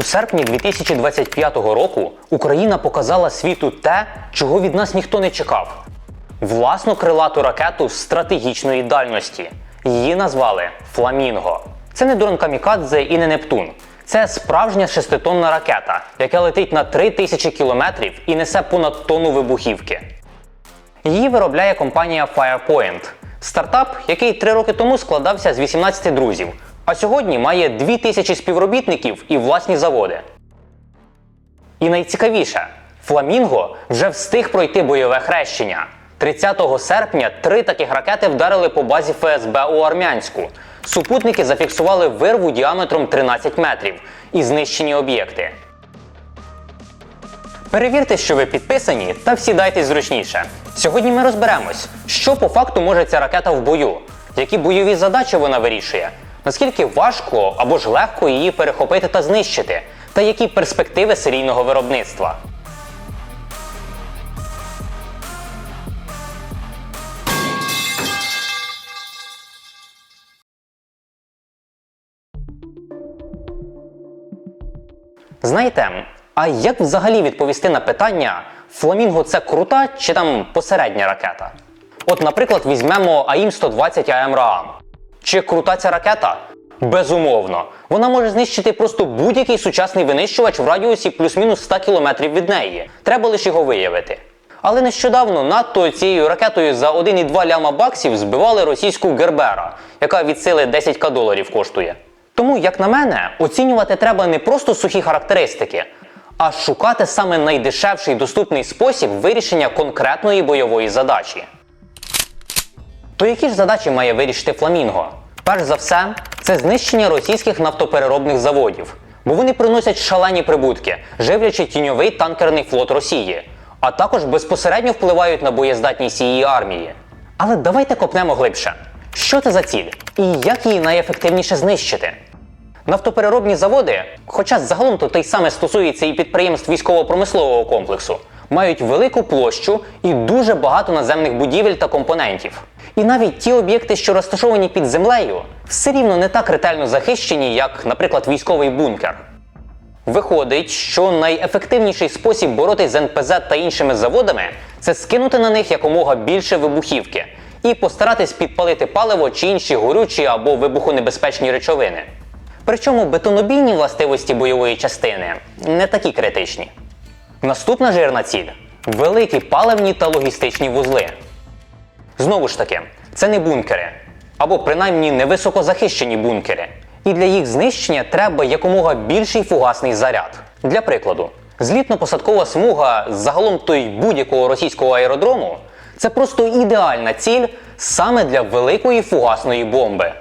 У серпні 2025 року Україна показала світу те, чого від нас ніхто не чекав: власну крилату ракету стратегічної дальності. Її назвали Фламінго. Це не дрон Камікадзе і не Нептун. Це справжня шеститонна ракета, яка летить на 3000 кілометрів і несе понад тонну вибухівки. Її виробляє компанія Firepoint, стартап, який три роки тому складався з 18 друзів, а сьогодні має 2000 співробітників і власні заводи. І найцікавіше, Фламінго вже встиг пройти бойове хрещення. 30 серпня три таких ракети вдарили по базі ФСБ у Армянську. Супутники зафіксували вирву діаметром 13 метрів і знищені об'єкти. Перевірте, що ви підписані, та всідайтесь зручніше. Сьогодні ми розберемось, що по факту може ця ракета в бою, які бойові задачі вона вирішує, наскільки важко або ж легко її перехопити та знищити, та які перспективи серійного виробництва. Знаєте, а як взагалі відповісти на питання, Фламінго це крута чи там посередня ракета? От, наприклад, візьмемо АІМ-120 АМ. Чи крута ця ракета? Безумовно. Вона може знищити просто будь-який сучасний винищувач в радіусі плюс-мінус 100 км від неї. Треба лише його виявити. Але нещодавно НАТО цією ракетою за 1,2 ляма баксів збивали російську Гербера, яка від сили 10к доларів коштує. Тому, як на мене, оцінювати треба не просто сухі характеристики, а шукати саме найдешевший доступний спосіб вирішення конкретної бойової задачі. То які ж задачі має вирішити Фламінго? Перш за все, це знищення російських нафтопереробних заводів, бо вони приносять шалені прибутки, живлячи тіньовий танкерний флот Росії, а також безпосередньо впливають на боєздатність її армії. Але давайте копнемо глибше. Що це за ціль і як її найефективніше знищити? Нафтопереробні заводи, хоча загалом то те й саме стосується і підприємств військово-промислового комплексу, мають велику площу і дуже багато наземних будівель та компонентів. І навіть ті об'єкти, що розташовані під землею, все рівно не так ретельно захищені, як, наприклад, військовий бункер. Виходить, що найефективніший спосіб боротись з НПЗ та іншими заводами це скинути на них якомога більше вибухівки і постаратись підпалити паливо чи інші горючі або вибухонебезпечні речовини. Причому бетонобійні властивості бойової частини не такі критичні. Наступна жирна ціль великі паливні та логістичні вузли. Знову ж таки, це не бункери, або принаймні невисокозахищені бункери. І для їх знищення треба якомога більший фугасний заряд. Для прикладу, злітно-посадкова смуга загалом той будь-якого російського аеродрому це просто ідеальна ціль саме для великої фугасної бомби.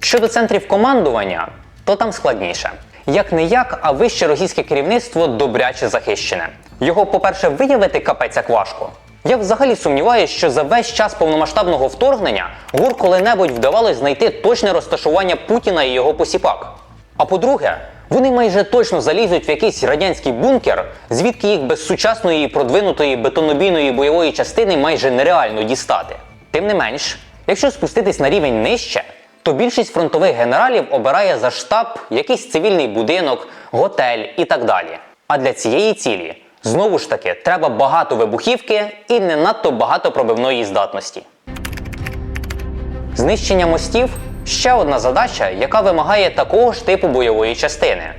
Щодо центрів командування, то там складніше. Як не як, а вище російське керівництво добряче захищене. Його, по-перше, виявити капець як важко. Я взагалі сумніваюся, що за весь час повномасштабного вторгнення ГУР коли-небудь вдавалось знайти точне розташування Путіна і його посіпак. А по-друге, вони майже точно залізуть в якийсь радянський бункер, звідки їх без сучасної продвинутої бетонобійної бойової частини майже нереально дістати. Тим не менш, якщо спуститись на рівень нижче, то більшість фронтових генералів обирає за штаб якийсь цивільний будинок, готель і так далі. А для цієї цілі знову ж таки треба багато вибухівки і не надто багато пробивної здатності. Знищення мостів ще одна задача, яка вимагає такого ж типу бойової частини.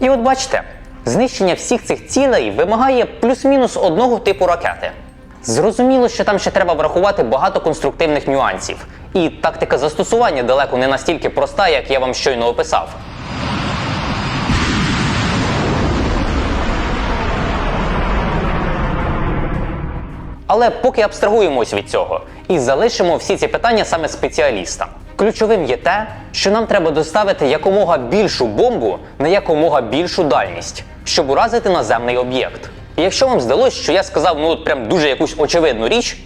І от бачите, знищення всіх цих цілей вимагає плюс-мінус одного типу ракети. Зрозуміло, що там ще треба врахувати багато конструктивних нюансів, і тактика застосування далеко не настільки проста, як я вам щойно описав. Але поки абстрагуємось від цього і залишимо всі ці питання саме спеціалістам. Ключовим є те, що нам треба доставити якомога більшу бомбу на якомога більшу дальність, щоб уразити наземний об'єкт. І якщо вам здалось, що я сказав ну от прям дуже якусь очевидну річ,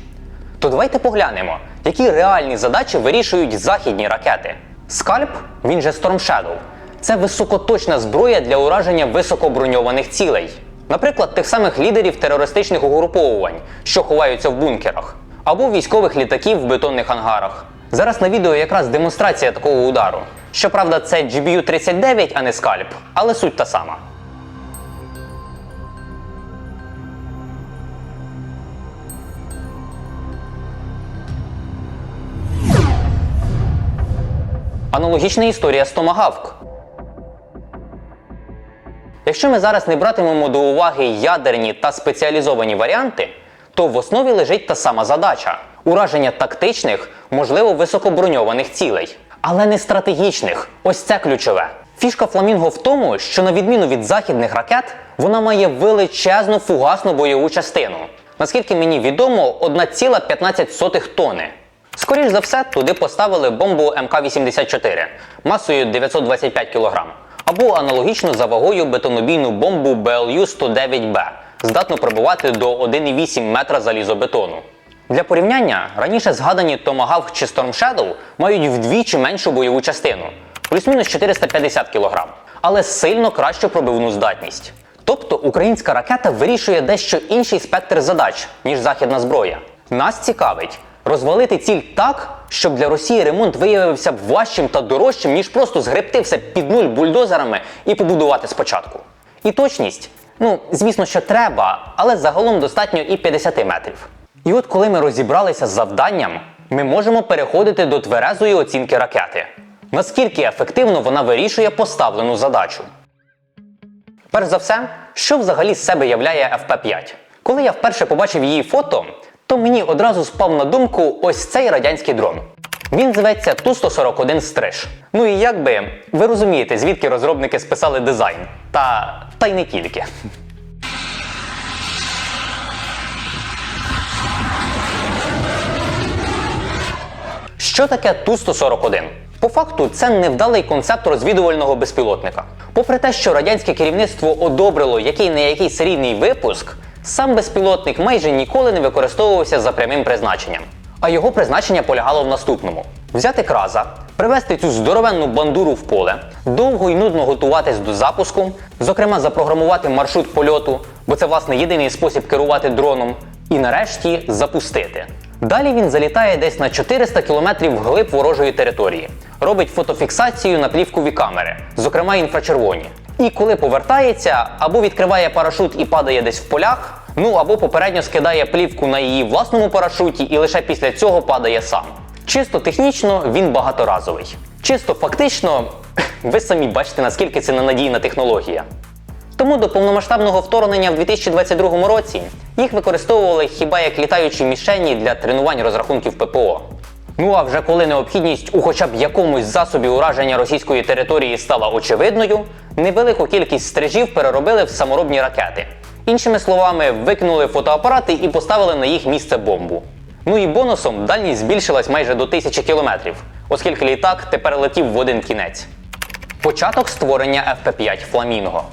то давайте поглянемо, які реальні задачі вирішують західні ракети. Скальп, він же Storm Shadow, це високоточна зброя для ураження високоброньованих цілей. Наприклад, тих самих лідерів терористичних угруповувань, що ховаються в бункерах, або військових літаків в бетонних ангарах. Зараз на відео якраз демонстрація такого удару. Щоправда, це GBU-39, а не скальп, але суть та сама. Аналогічна історія з Томагавк. Якщо ми зараз не братимемо до уваги ядерні та спеціалізовані варіанти, то в основі лежить та сама задача ураження тактичних, можливо, високоброньованих цілей, але не стратегічних. Ось це ключове. Фішка Фламінго в тому, що на відміну від західних ракет, вона має величезну фугасну бойову частину. Наскільки мені відомо, 1,15 тонни. Скоріш за все, туди поставили бомбу МК-84 масою 925 кг або аналогічно за вагою бетонобійну бомбу БЛЮ-109Б, здатну пробувати до 1,8 метра залізобетону. Для порівняння, раніше згадані Tomahawk чи Storm Shadow мають вдвічі меншу бойову частину, плюс-мінус 450 кг, але сильно кращу пробивну здатність. Тобто українська ракета вирішує дещо інший спектр задач, ніж західна зброя. Нас цікавить розвалити ціль так, щоб для Росії ремонт виявився б важчим та дорожчим, ніж просто згребти все під нуль бульдозерами і побудувати спочатку. І точність, ну, звісно, що треба, але загалом достатньо і 50 метрів. І от коли ми розібралися з завданням, ми можемо переходити до тверезої оцінки ракети. Наскільки ефективно вона вирішує поставлену задачу. Перш за все, що взагалі з себе являє FP5? Коли я вперше побачив її фото, то мені одразу спав на думку ось цей радянський дрон. Він зветься Ту-141 Стриж. Ну і якби ви розумієте, звідки розробники списали дизайн. Та, та й не тільки. Що таке Ту-141? По факту, це невдалий концепт розвідувального безпілотника. Попри те, що радянське керівництво одобрило який не який серійний випуск, сам безпілотник майже ніколи не використовувався за прямим призначенням. А його призначення полягало в наступному: взяти краза, привезти цю здоровенну бандуру в поле, довго й нудно готуватись до запуску, зокрема запрограмувати маршрут польоту, бо це власне єдиний спосіб керувати дроном, і нарешті запустити. Далі він залітає десь на 400 кілометрів вглиб ворожої території, робить фотофіксацію на плівкові камери, зокрема інфрачервоні. І коли повертається, або відкриває парашут і падає десь в полях, ну або попередньо скидає плівку на її власному парашуті і лише після цього падає сам. Чисто технічно він багаторазовий. Чисто фактично, ви самі бачите, наскільки це ненадійна технологія. Тому до повномасштабного вторгнення в 2022 році їх використовували хіба як літаючі мішені для тренувань розрахунків ППО. Ну а вже коли необхідність у хоча б якомусь засобі ураження російської території стала очевидною, невелику кількість стрижів переробили в саморобні ракети. Іншими словами, викинули фотоапарати і поставили на їх місце бомбу. Ну і бонусом дальність збільшилась майже до тисячі кілометрів, оскільки літак тепер летів в один кінець. Початок створення FP5 Фламінго.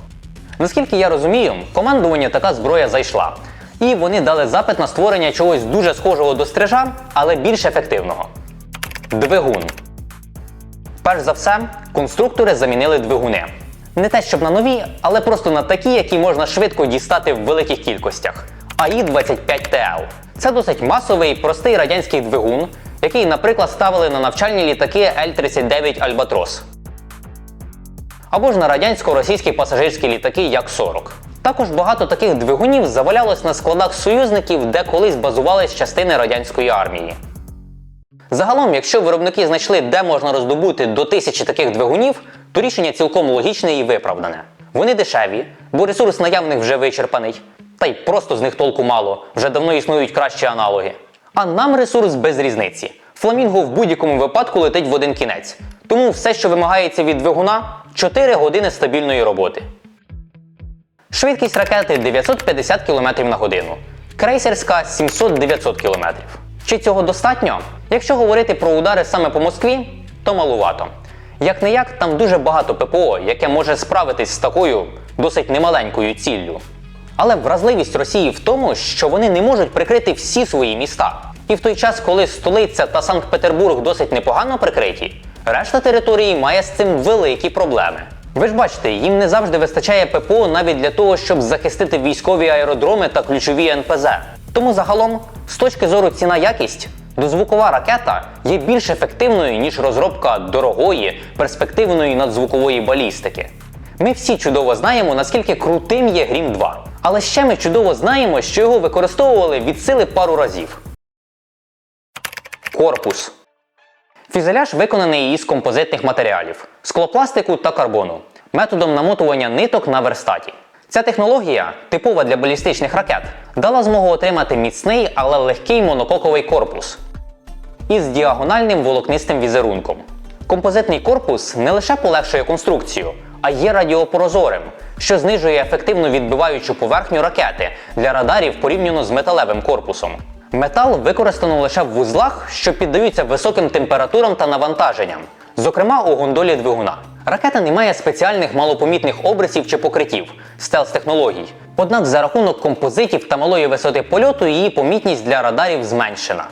Наскільки я розумію, командування така зброя зайшла. І вони дали запит на створення чогось дуже схожого до стрижа, але більш ефективного. Двигун. Перш за все, конструктори замінили двигуни. Не те, щоб на нові, але просто на такі, які можна швидко дістати в великих кількостях. АІ-25ТЛ. Це досить масовий, простий радянський двигун, який, наприклад, ставили на навчальні літаки Л-39 Альбатрос або ж на радянсько-російські пасажирські літаки Як-40. Також багато таких двигунів завалялось на складах союзників, де колись базувались частини радянської армії. Загалом, якщо виробники знайшли, де можна роздобути до тисячі таких двигунів, то рішення цілком логічне і виправдане. Вони дешеві, бо ресурс наявних вже вичерпаний, та й просто з них толку мало, вже давно існують кращі аналоги. А нам ресурс без різниці. Фламінго в будь-якому випадку летить в один кінець. Тому все, що вимагається від двигуна 4 години стабільної роботи. Швидкість ракети 950 км на годину. Крейсерська 700-900 км. Чи цього достатньо? Якщо говорити про удари саме по Москві, то малувато. Як не як, там дуже багато ППО, яке може справитись з такою досить немаленькою ціллю. Але вразливість Росії в тому, що вони не можуть прикрити всі свої міста. І в той час, коли столиця та Санкт-Петербург досить непогано прикриті, решта території має з цим великі проблеми. Ви ж бачите, їм не завжди вистачає ППО навіть для того, щоб захистити військові аеродроми та ключові НПЗ. Тому загалом, з точки зору ціна якість, Дозвукова ракета є більш ефективною, ніж розробка дорогої, перспективної надзвукової балістики. Ми всі чудово знаємо, наскільки крутим є Грім 2. Але ще ми чудово знаємо, що його використовували від сили пару разів. Корпус. Фюзеляж виконаний із композитних матеріалів склопластику та карбону, методом намотування ниток на верстаті. Ця технологія, типова для балістичних ракет, дала змогу отримати міцний, але легкий монококовий корпус із діагональним волокнистим візерунком. Композитний корпус не лише полегшує конструкцію, а є радіопрозорим, що знижує ефективну відбиваючу поверхню ракети для радарів порівняно з металевим корпусом. Метал використано лише в вузлах, що піддаються високим температурам та навантаженням, зокрема у гондолі двигуна. Ракета не має спеціальних малопомітних обрисів чи покриттів стелс-технологій. Однак за рахунок композитів та малої висоти польоту її помітність для радарів зменшена.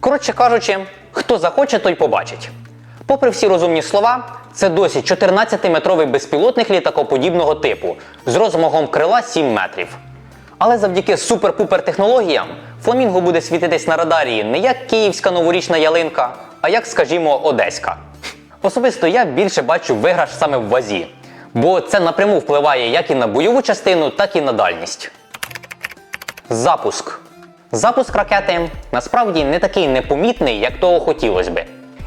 Коротше кажучи, хто захоче, той побачить. Попри всі розумні слова, це досі 14-метровий безпілотник літакоподібного типу з розмахом крила 7 метрів. Але завдяки супер-пупер технологіям фламінго буде світитись на радарі не як київська новорічна ялинка, а як, скажімо, одеська. Особисто я більше бачу виграш саме в вазі, бо це напряму впливає як і на бойову частину, так і на дальність. Запуск. Запуск ракети насправді не такий непомітний, як того хотілося би.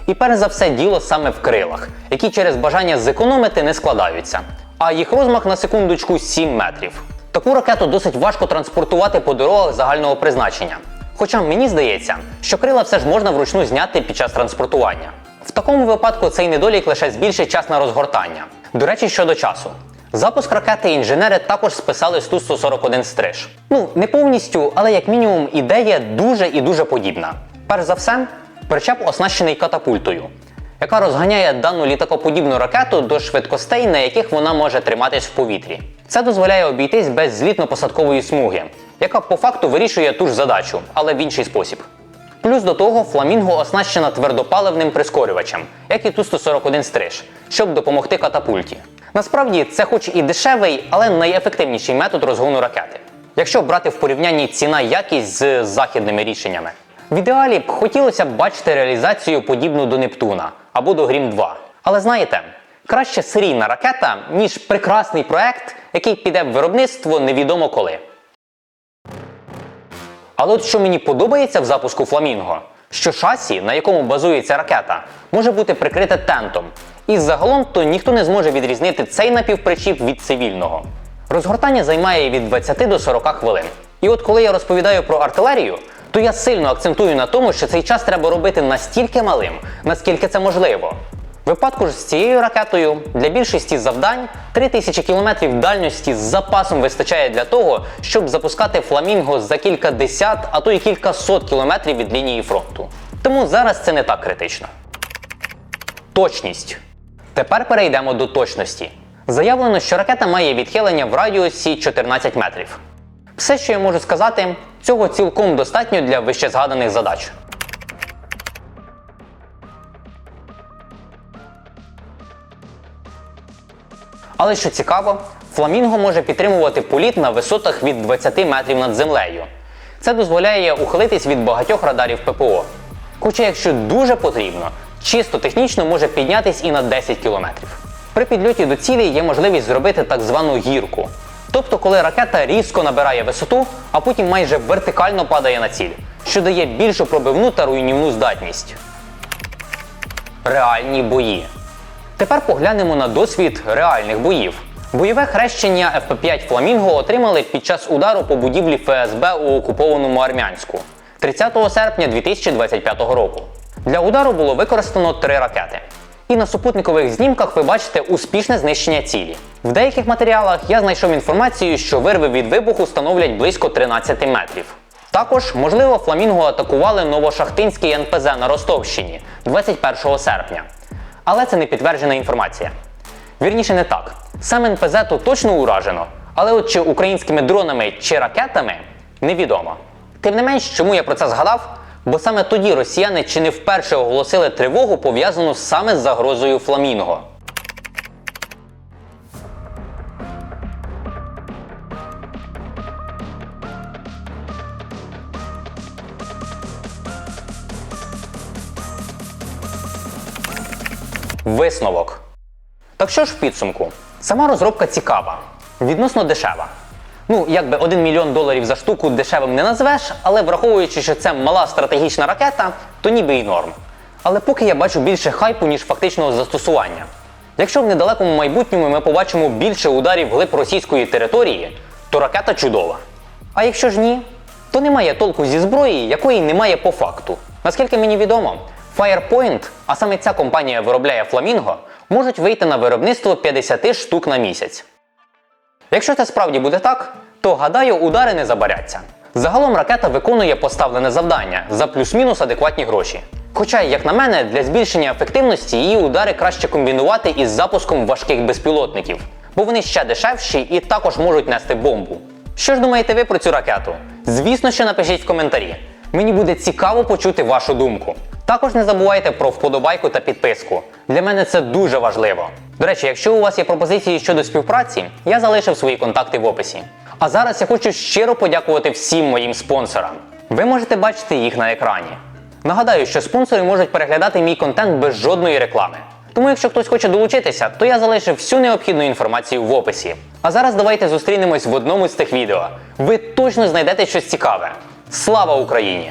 І перш за все діло саме в крилах, які через бажання зекономити не складаються. А їх розмах на секундочку 7 метрів. Таку ракету досить важко транспортувати по дорогах загального призначення. Хоча мені здається, що крила все ж можна вручну зняти під час транспортування. В такому випадку цей недолік лише збільшить час на розгортання. До речі, щодо часу. Запуск ракети інженери також списали з Ту-141 стриж. Ну, не повністю, але як мінімум ідея дуже і дуже подібна. Перш за все, причеп оснащений катапультою, яка розганяє дану літакоподібну ракету до швидкостей, на яких вона може триматись в повітрі. Це дозволяє обійтись без злітно-посадкової смуги, яка по факту вирішує ту ж задачу, але в інший спосіб. Плюс до того Фламінго оснащена твердопаливним прискорювачем, як і Ту-141 стриж, щоб допомогти катапульті. Насправді це хоч і дешевий, але найефективніший метод розгону ракети. Якщо брати в порівнянні ціна якість з західними рішеннями. В ідеалі б хотілося б бачити реалізацію подібну до Нептуна або до Грім 2. Але знаєте, краще серійна ракета, ніж прекрасний проект, який піде в виробництво невідомо коли. Але от що мені подобається в запуску Фламінго, що шасі, на якому базується ракета, може бути прикрите тентом. І загалом то ніхто не зможе відрізнити цей напівпричіп від цивільного. Розгортання займає від 20 до 40 хвилин. І от коли я розповідаю про артилерію, то я сильно акцентую на тому, що цей час треба робити настільки малим, наскільки це можливо. В випадку ж з цією ракетою для більшості завдань 3000 км дальності з запасом вистачає для того, щоб запускати фламінго за кілька десят, а то й кілька сот кілометрів від лінії фронту. Тому зараз це не так критично. Точність. Тепер перейдемо до точності. Заявлено, що ракета має відхилення в радіусі 14 метрів. Все, що я можу сказати, цього цілком достатньо для вищезгаданих задач. Але що цікаво, фламінго може підтримувати політ на висотах від 20 метрів над землею. Це дозволяє ухилитись від багатьох радарів ППО. Хоча, якщо дуже потрібно, чисто технічно може піднятись і на 10 кілометрів. При підльоті до цілі є можливість зробити так звану гірку. Тобто, коли ракета різко набирає висоту, а потім майже вертикально падає на ціль, що дає більшу пробивну та руйнівну здатність. Реальні бої. Тепер поглянемо на досвід реальних боїв. Бойове хрещення FP5 Фламінго отримали під час удару по будівлі ФСБ у окупованому Армянську 30 серпня 2025 року. Для удару було використано три ракети. І на супутникових знімках ви бачите успішне знищення цілі. В деяких матеріалах я знайшов інформацію, що вирви від вибуху становлять близько 13 метрів. Також, можливо, Фламінго атакували Новошахтинський НПЗ на Ростовщині 21 серпня. Але це не підтверджена інформація. Вірніше не так. Саме НПЗ то точно уражено, але от чи українськими дронами чи ракетами невідомо. Тим не менш, чому я про це згадав? Бо саме тоді росіяни чи не вперше оголосили тривогу, пов'язану саме з загрозою Фламінго. Висновок. Так що ж в підсумку? Сама розробка цікава, відносно дешева. Ну, якби 1 мільйон доларів за штуку дешевим не назвеш, але враховуючи, що це мала стратегічна ракета, то ніби і норм. Але поки я бачу більше хайпу, ніж фактичного застосування. Якщо в недалекому майбутньому ми побачимо більше ударів глиб російської території, то ракета чудова. А якщо ж ні, то немає толку зі зброї, якої немає по факту. Наскільки мені відомо, Firepoint, а саме ця компанія виробляє Flamingo, можуть вийти на виробництво 50 штук на місяць. Якщо це справді буде так, то гадаю, удари не забаряться. Загалом ракета виконує поставлене завдання за плюс-мінус адекватні гроші. Хоча, як на мене, для збільшення ефективності її удари краще комбінувати із запуском важких безпілотників, бо вони ще дешевші і також можуть нести бомбу. Що ж думаєте ви про цю ракету? Звісно, що напишіть в коментарі. Мені буде цікаво почути вашу думку. Також не забувайте про вподобайку та підписку. Для мене це дуже важливо. До речі, якщо у вас є пропозиції щодо співпраці, я залишив свої контакти в описі. А зараз я хочу щиро подякувати всім моїм спонсорам. Ви можете бачити їх на екрані. Нагадаю, що спонсори можуть переглядати мій контент без жодної реклами. Тому, якщо хтось хоче долучитися, то я залишив всю необхідну інформацію в описі. А зараз давайте зустрінемось в одному з тих відео. Ви точно знайдете щось цікаве. Слава Україні!